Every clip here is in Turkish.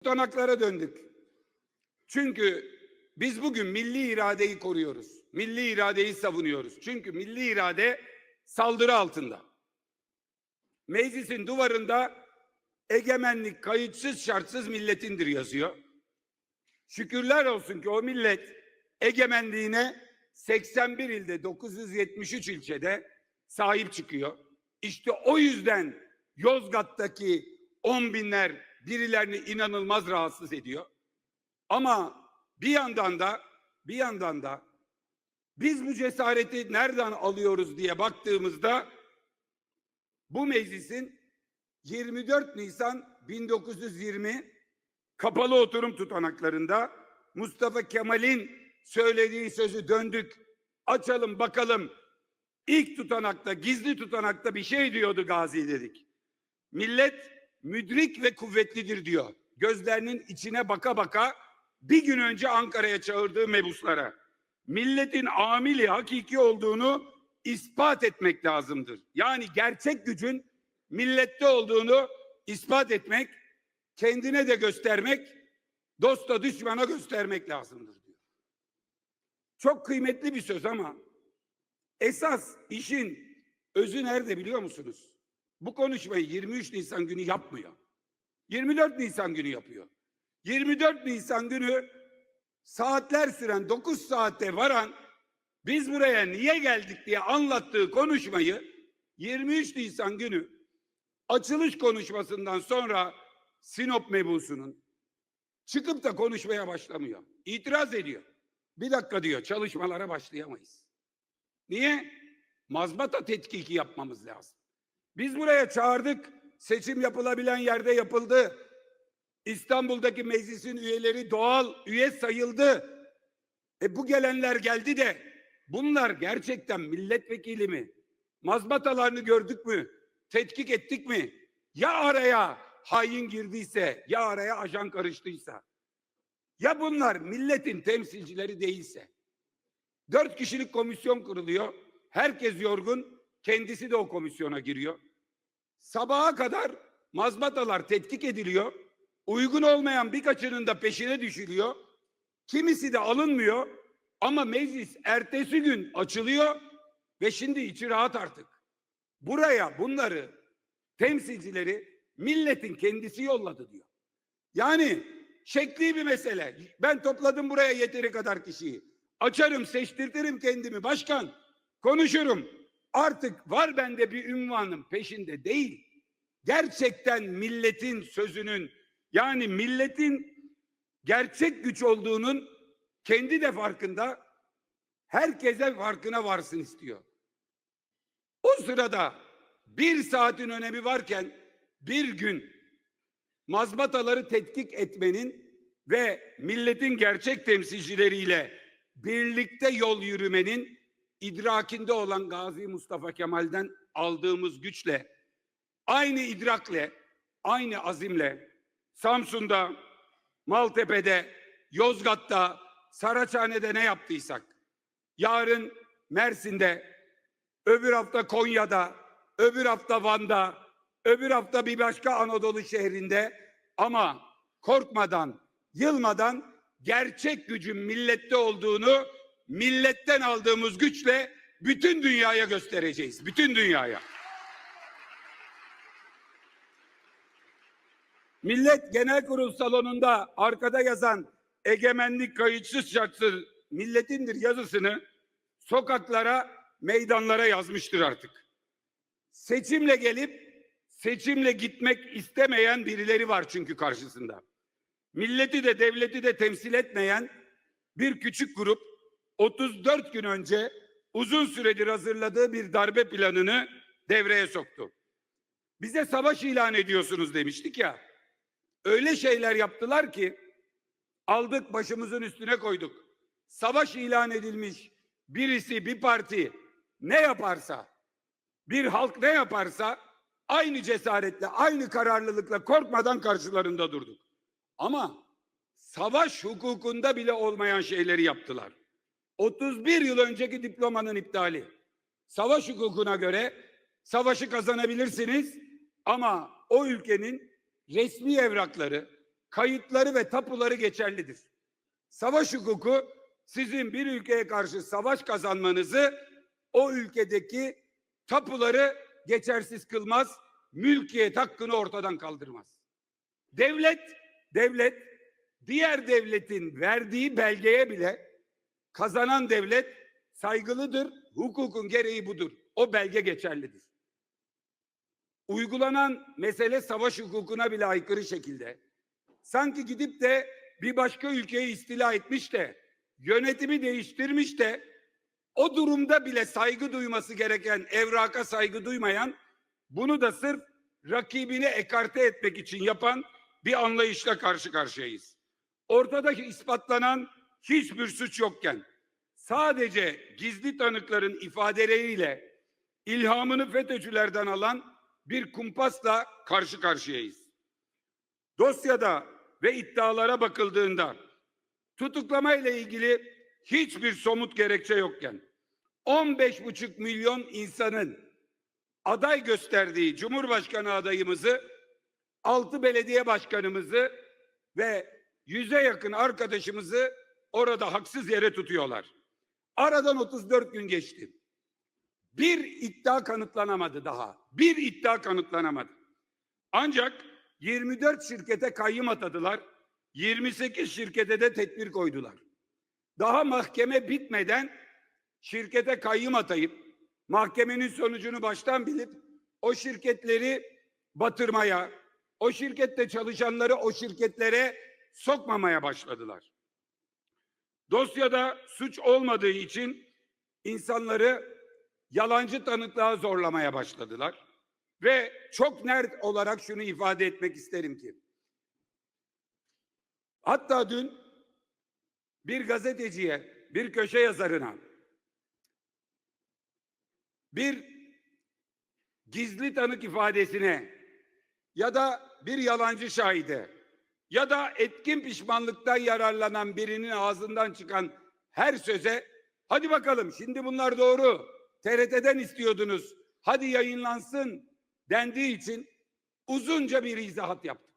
tutanaklara döndük. Çünkü biz bugün milli iradeyi koruyoruz. Milli iradeyi savunuyoruz. Çünkü milli irade saldırı altında. Meclisin duvarında egemenlik kayıtsız şartsız milletindir yazıyor. Şükürler olsun ki o millet egemenliğine 81 ilde 973 ilçede sahip çıkıyor. İşte o yüzden Yozgat'taki on binler birilerini inanılmaz rahatsız ediyor. Ama bir yandan da bir yandan da biz bu cesareti nereden alıyoruz diye baktığımızda bu meclisin 24 Nisan 1920 kapalı oturum tutanaklarında Mustafa Kemal'in söylediği sözü döndük. Açalım bakalım. İlk tutanakta, gizli tutanakta bir şey diyordu Gazi dedik. Millet müdrik ve kuvvetlidir diyor. Gözlerinin içine baka baka bir gün önce Ankara'ya çağırdığı mebuslara. Milletin amili hakiki olduğunu ispat etmek lazımdır. Yani gerçek gücün millette olduğunu ispat etmek, kendine de göstermek, dosta düşmana göstermek lazımdır diyor. Çok kıymetli bir söz ama esas işin özü nerede biliyor musunuz? Bu konuşmayı 23 Nisan günü yapmıyor. 24 Nisan günü yapıyor. 24 Nisan günü saatler süren 9 saatte varan biz buraya niye geldik diye anlattığı konuşmayı 23 Nisan günü açılış konuşmasından sonra Sinop mebusunun çıkıp da konuşmaya başlamıyor. İtiraz ediyor. Bir dakika diyor çalışmalara başlayamayız. Niye? Mazbata tetkiki yapmamız lazım. Biz buraya çağırdık. Seçim yapılabilen yerde yapıldı. İstanbul'daki meclisin üyeleri doğal üye sayıldı. E bu gelenler geldi de bunlar gerçekten milletvekili mi? Mazbatalarını gördük mü? Tetkik ettik mi? Ya araya hain girdiyse, ya araya ajan karıştıysa, ya bunlar milletin temsilcileri değilse, dört kişilik komisyon kuruluyor, herkes yorgun, kendisi de o komisyona giriyor. Sabaha kadar mazbatalar tetkik ediliyor, uygun olmayan birkaçının da peşine düşülüyor, kimisi de alınmıyor ama meclis ertesi gün açılıyor ve şimdi içi rahat artık. Buraya bunları temsilcileri milletin kendisi yolladı diyor. Yani şekli bir mesele. Ben topladım buraya yeteri kadar kişiyi. Açarım, seçtirtirim kendimi başkan. Konuşurum. Artık var bende bir ünvanım peşinde değil. Gerçekten milletin sözünün yani milletin gerçek güç olduğunun kendi de farkında herkese farkına varsın istiyor. O sırada bir saatin önemi varken bir gün mazbataları tetkik etmenin ve milletin gerçek temsilcileriyle birlikte yol yürümenin idrakinde olan Gazi Mustafa Kemal'den aldığımız güçle, aynı idrakle, aynı azimle Samsun'da, Maltepe'de, Yozgat'ta, Saraçhane'de ne yaptıysak, yarın Mersin'de, öbür hafta Konya'da, öbür hafta Van'da, öbür hafta bir başka Anadolu şehrinde ama korkmadan, yılmadan gerçek gücün millette olduğunu milletten aldığımız güçle bütün dünyaya göstereceğiz. Bütün dünyaya. Millet Genel Kurul salonunda arkada yazan egemenlik kayıtsız şartsız milletindir yazısını sokaklara, meydanlara yazmıştır artık. Seçimle gelip seçimle gitmek istemeyen birileri var çünkü karşısında. Milleti de devleti de temsil etmeyen bir küçük grup 34 gün önce uzun süredir hazırladığı bir darbe planını devreye soktu. Bize savaş ilan ediyorsunuz demiştik ya. Öyle şeyler yaptılar ki aldık başımızın üstüne koyduk. Savaş ilan edilmiş birisi bir parti ne yaparsa bir halk ne yaparsa aynı cesaretle aynı kararlılıkla korkmadan karşılarında durduk. Ama savaş hukukunda bile olmayan şeyleri yaptılar. 31 yıl önceki diplomanın iptali. Savaş hukukuna göre savaşı kazanabilirsiniz ama o ülkenin resmi evrakları, kayıtları ve tapuları geçerlidir. Savaş hukuku sizin bir ülkeye karşı savaş kazanmanızı o ülkedeki tapuları geçersiz kılmaz, mülkiyet hakkını ortadan kaldırmaz. Devlet, devlet diğer devletin verdiği belgeye bile kazanan devlet saygılıdır. Hukukun gereği budur. O belge geçerlidir. Uygulanan mesele savaş hukukuna bile aykırı şekilde. Sanki gidip de bir başka ülkeyi istila etmiş de yönetimi değiştirmiş de o durumda bile saygı duyması gereken evraka saygı duymayan bunu da sırf rakibini ekarte etmek için yapan bir anlayışla karşı karşıyayız. Ortada ispatlanan hiçbir suç yokken sadece gizli tanıkların ifadeleriyle ilhamını FETÖ'cülerden alan bir kumpasla karşı karşıyayız. Dosyada ve iddialara bakıldığında tutuklama ile ilgili hiçbir somut gerekçe yokken 15,5 milyon insanın aday gösterdiği Cumhurbaşkanı adayımızı, 6 belediye başkanımızı ve yüze yakın arkadaşımızı orada haksız yere tutuyorlar. Aradan 34 gün geçti. Bir iddia kanıtlanamadı daha. Bir iddia kanıtlanamadı. Ancak 24 şirkete kayyım atadılar. 28 şirkete de tedbir koydular. Daha mahkeme bitmeden şirkete kayyım atayıp mahkemenin sonucunu baştan bilip o şirketleri batırmaya, o şirkette çalışanları o şirketlere sokmamaya başladılar. Dosyada suç olmadığı için insanları yalancı tanıklığa zorlamaya başladılar. Ve çok nert olarak şunu ifade etmek isterim ki hatta dün bir gazeteciye, bir köşe yazarına bir gizli tanık ifadesine ya da bir yalancı şahide ya da etkin pişmanlıktan yararlanan birinin ağzından çıkan her söze hadi bakalım şimdi bunlar doğru TRT'den istiyordunuz hadi yayınlansın dendiği için uzunca bir izahat yaptım.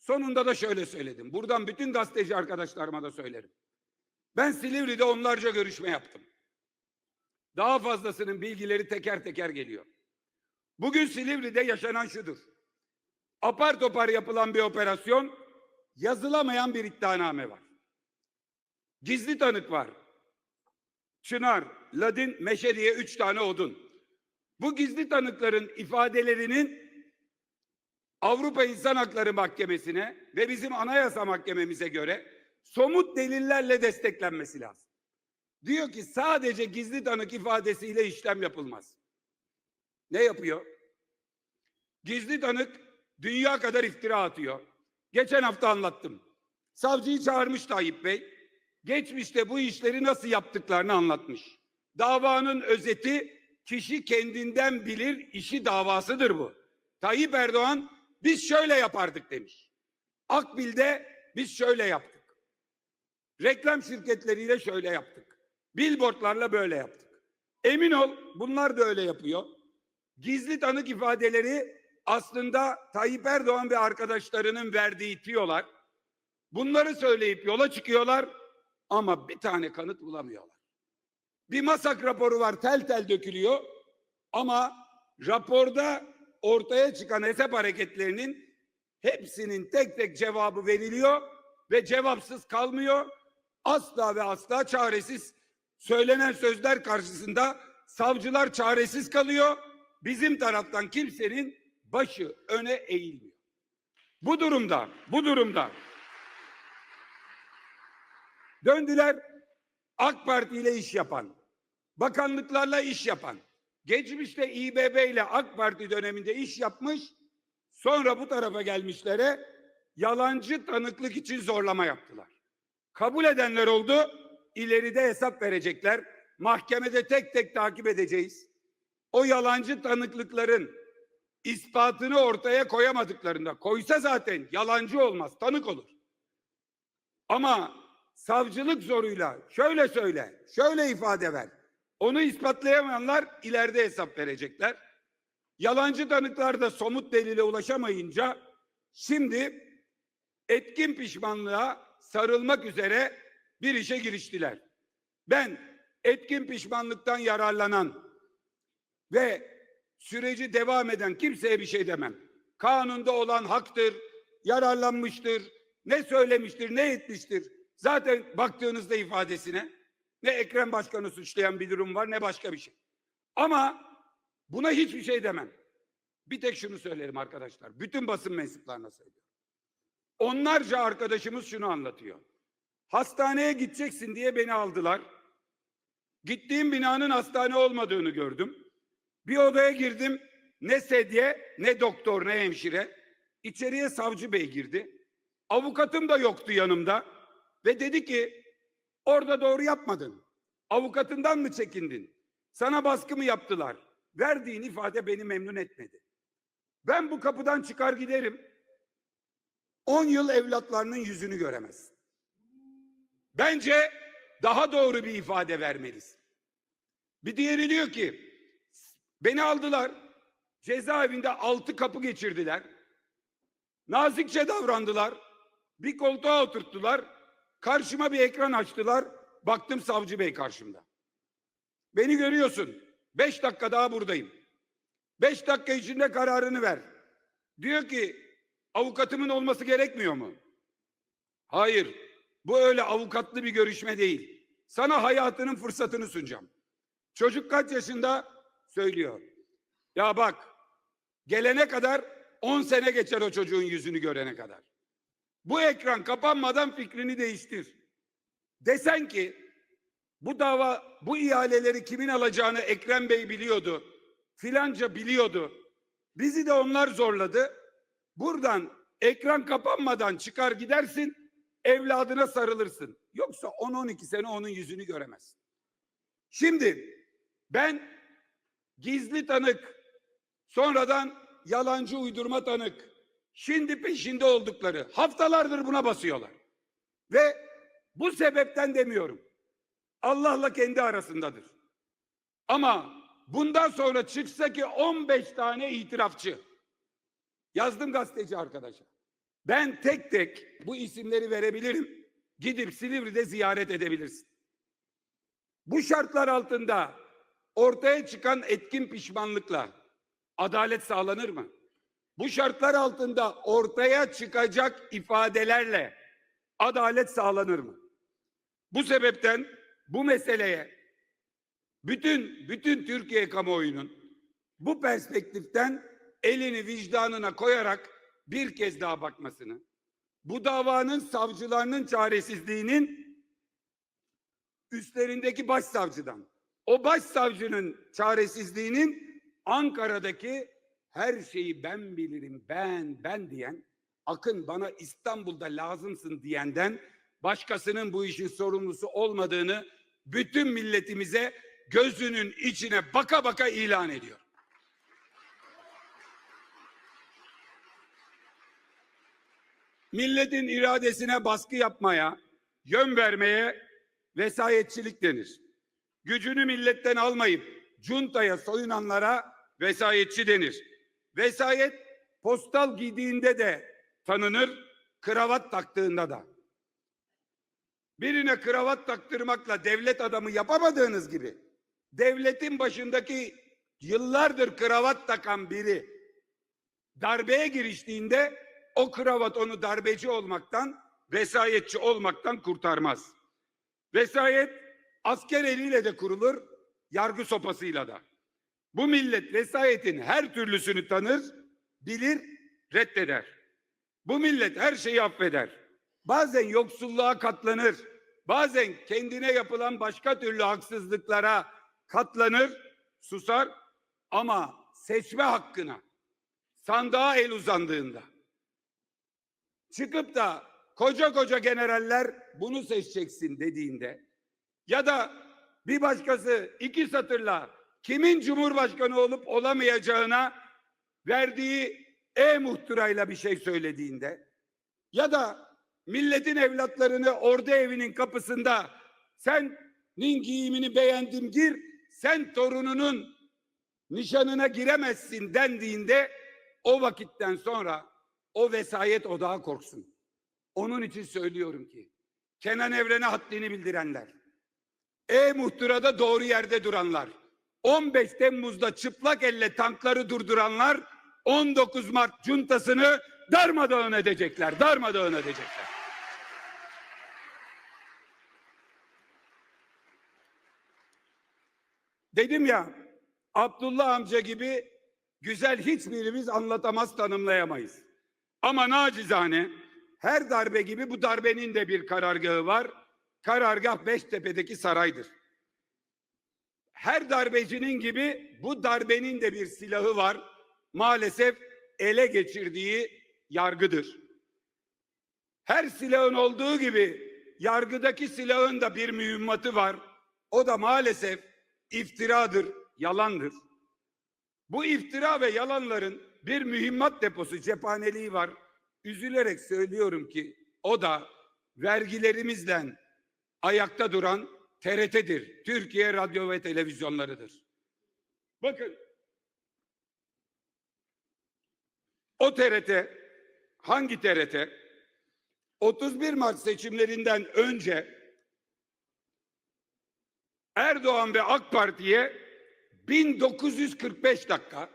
Sonunda da şöyle söyledim. Buradan bütün gazeteci arkadaşlarıma da söylerim. Ben Silivri'de onlarca görüşme yaptım. Daha fazlasının bilgileri teker teker geliyor. Bugün Silivri'de yaşanan şudur. Apar topar yapılan bir operasyon, yazılamayan bir iddianame var. Gizli tanık var. Çınar, Ladin, Meşe diye üç tane odun. Bu gizli tanıkların ifadelerinin Avrupa İnsan Hakları Mahkemesi'ne ve bizim Anayasa Mahkememize göre somut delillerle desteklenmesi lazım. Diyor ki sadece gizli tanık ifadesiyle işlem yapılmaz. Ne yapıyor? Gizli tanık dünya kadar iftira atıyor. Geçen hafta anlattım. Savcıyı çağırmış Tayyip Bey. Geçmişte bu işleri nasıl yaptıklarını anlatmış. Davanın özeti kişi kendinden bilir işi davasıdır bu. Tayyip Erdoğan biz şöyle yapardık demiş. Akbil'de biz şöyle yaptık. Reklam şirketleriyle şöyle yaptık. Billboardlarla böyle yaptık. Emin ol bunlar da öyle yapıyor. Gizli tanık ifadeleri aslında Tayyip Erdoğan ve arkadaşlarının verdiği tiyolar. Bunları söyleyip yola çıkıyorlar ama bir tane kanıt bulamıyorlar. Bir masak raporu var tel tel dökülüyor ama raporda ortaya çıkan hesap hareketlerinin hepsinin tek tek cevabı veriliyor ve cevapsız kalmıyor. Asla ve asla çaresiz söylenen sözler karşısında savcılar çaresiz kalıyor. Bizim taraftan kimsenin başı öne eğilmiyor. Bu durumda, bu durumda döndüler AK Parti ile iş yapan, bakanlıklarla iş yapan, geçmişte İBB ile AK Parti döneminde iş yapmış, sonra bu tarafa gelmişlere yalancı tanıklık için zorlama yaptılar. Kabul edenler oldu, ileride hesap verecekler. Mahkemede tek tek takip edeceğiz. O yalancı tanıklıkların ispatını ortaya koyamadıklarında, koysa zaten yalancı olmaz, tanık olur. Ama savcılık zoruyla şöyle söyle, şöyle ifade ver. Onu ispatlayamayanlar ileride hesap verecekler. Yalancı tanıklar da somut delile ulaşamayınca şimdi etkin pişmanlığa sarılmak üzere bir işe giriştiler. Ben etkin pişmanlıktan yararlanan ve süreci devam eden kimseye bir şey demem. Kanunda olan haktır, yararlanmıştır, ne söylemiştir, ne etmiştir. Zaten baktığınızda ifadesine ne Ekrem Başkan'ı suçlayan bir durum var ne başka bir şey. Ama buna hiçbir şey demem. Bir tek şunu söylerim arkadaşlar. Bütün basın mensuplarına söylüyorum. Onlarca arkadaşımız şunu anlatıyor. Hastaneye gideceksin diye beni aldılar. Gittiğim binanın hastane olmadığını gördüm. Bir odaya girdim. Ne sedye, ne doktor, ne hemşire. İçeriye savcı bey girdi. Avukatım da yoktu yanımda. Ve dedi ki orada doğru yapmadın. Avukatından mı çekindin? Sana baskı mı yaptılar? Verdiğin ifade beni memnun etmedi. Ben bu kapıdan çıkar giderim. 10 yıl evlatlarının yüzünü göremez. Bence daha doğru bir ifade vermelisin. Bir diğeri diyor ki beni aldılar. Cezaevinde altı kapı geçirdiler. Nazikçe davrandılar. Bir koltuğa oturttular. Karşıma bir ekran açtılar. Baktım savcı bey karşımda. Beni görüyorsun. Beş dakika daha buradayım. Beş dakika içinde kararını ver. Diyor ki avukatımın olması gerekmiyor mu? Hayır. Bu öyle avukatlı bir görüşme değil. Sana hayatının fırsatını sunacağım. Çocuk kaç yaşında? Söylüyor. Ya bak gelene kadar 10 sene geçer o çocuğun yüzünü görene kadar. Bu ekran kapanmadan fikrini değiştir. Desen ki bu dava, bu ihaleleri kimin alacağını Ekrem Bey biliyordu. Filanca biliyordu. Bizi de onlar zorladı. Buradan ekran kapanmadan çıkar gidersin, evladına sarılırsın. Yoksa 10-12 sene onun yüzünü göremezsin. Şimdi ben gizli tanık, sonradan yalancı uydurma tanık, şimdi peşinde oldukları haftalardır buna basıyorlar. Ve bu sebepten demiyorum. Allah'la kendi arasındadır. Ama bundan sonra çıksa ki 15 tane itirafçı. Yazdım gazeteci arkadaşa. Ben tek tek bu isimleri verebilirim. Gidip Silivri'de ziyaret edebilirsin. Bu şartlar altında ortaya çıkan etkin pişmanlıkla adalet sağlanır mı? Bu şartlar altında ortaya çıkacak ifadelerle adalet sağlanır mı? Bu sebepten bu meseleye bütün bütün Türkiye kamuoyunun bu perspektiften elini vicdanına koyarak bir kez daha bakmasını, bu davanın savcılarının çaresizliğinin üstlerindeki başsavcıdan, o başsavcının çaresizliğinin Ankara'daki her şeyi ben bilirim, ben, ben diyen, Akın bana İstanbul'da lazımsın diyenden başkasının bu işin sorumlusu olmadığını bütün milletimize gözünün içine baka baka ilan ediyor. Milletin iradesine baskı yapmaya, yön vermeye vesayetçilik denir. Gücünü milletten almayıp cuntaya soyunanlara vesayetçi denir. Vesayet postal giydiğinde de tanınır, kravat taktığında da. Birine kravat taktırmakla devlet adamı yapamadığınız gibi devletin başındaki yıllardır kravat takan biri darbeye giriştiğinde o kravat onu darbeci olmaktan, vesayetçi olmaktan kurtarmaz. Vesayet asker eliyle de kurulur, yargı sopasıyla da. Bu millet vesayetin her türlüsünü tanır, bilir, reddeder. Bu millet her şeyi affeder. Bazen yoksulluğa katlanır. Bazen kendine yapılan başka türlü haksızlıklara katlanır, susar ama seçme hakkına sandığa el uzandığında çıkıp da koca koca generaller bunu seçeceksin dediğinde ya da bir başkası iki satırla kimin cumhurbaşkanı olup olamayacağına verdiği e-muhtırayla bir şey söylediğinde ya da milletin evlatlarını ordu evinin kapısında senin giyimini beğendim gir sen torununun nişanına giremezsin dendiğinde o vakitten sonra o vesayet odağı korksun. Onun için söylüyorum ki Kenan Evren'e haddini bildirenler, E-Muhtıra'da doğru yerde duranlar, 15 Temmuz'da çıplak elle tankları durduranlar 19 Mart cuntasını darmadağın edecekler, darmadağın edecekler. Dedim ya Abdullah amca gibi güzel hiçbirimiz anlatamaz tanımlayamayız. Ama nacizane her darbe gibi bu darbenin de bir karargahı var. Karargah Beştepe'deki saraydır. Her darbecinin gibi bu darbenin de bir silahı var. Maalesef ele geçirdiği yargıdır. Her silahın olduğu gibi yargıdaki silahın da bir mühimmatı var. O da maalesef iftiradır, yalandır. Bu iftira ve yalanların bir mühimmat deposu, cephaneliği var. Üzülerek söylüyorum ki o da vergilerimizle ayakta duran TRT'dir. Türkiye Radyo ve Televizyonlarıdır. Bakın o TRT hangi TRT? 31 Mart seçimlerinden önce Erdoğan ve AK Parti'ye 1945 dakika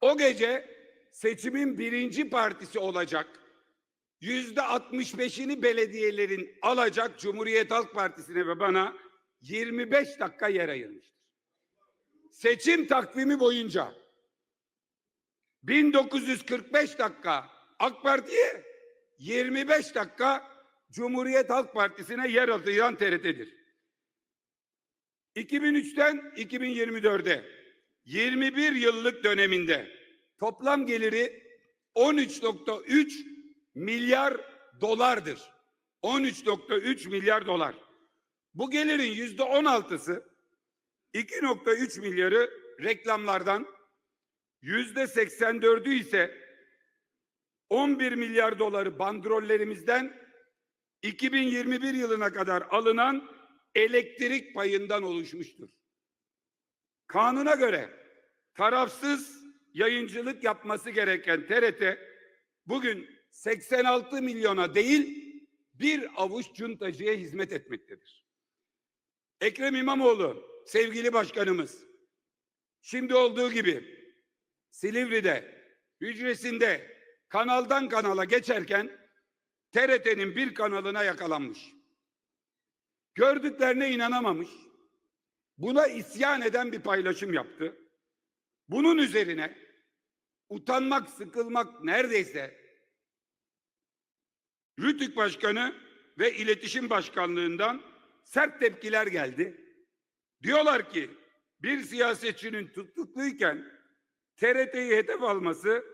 o gece seçimin birinci partisi olacak yüzde 65'ini belediyelerin alacak Cumhuriyet Halk Partisi'ne ve bana 25 dakika yer ayırmıştır. Seçim takvimi boyunca 1945 dakika AK Parti'ye 25 dakika Cumhuriyet Halk Partisi'ne yer atılan TRT'dir. 2003'ten 2024'e 21 yıllık döneminde toplam geliri 13.3 milyar dolardır. 13.3 milyar dolar. Bu gelirin yüzde 16'sı 2.3 milyarı reklamlardan, yüzde 84'ü ise 11 milyar doları bandrollerimizden 2021 yılına kadar alınan elektrik payından oluşmuştur. Kanuna göre tarafsız yayıncılık yapması gereken TRT bugün 86 milyona değil bir avuç cuntacıya hizmet etmektedir. Ekrem İmamoğlu sevgili başkanımız şimdi olduğu gibi Silivri'de hücresinde kanaldan kanala geçerken TRT'nin bir kanalına yakalanmış. Gördüklerine inanamamış. Buna isyan eden bir paylaşım yaptı. Bunun üzerine utanmak, sıkılmak neredeyse Rütük Başkanı ve İletişim Başkanlığından sert tepkiler geldi. Diyorlar ki bir siyasetçinin tutukluyken TRT'yi hedef alması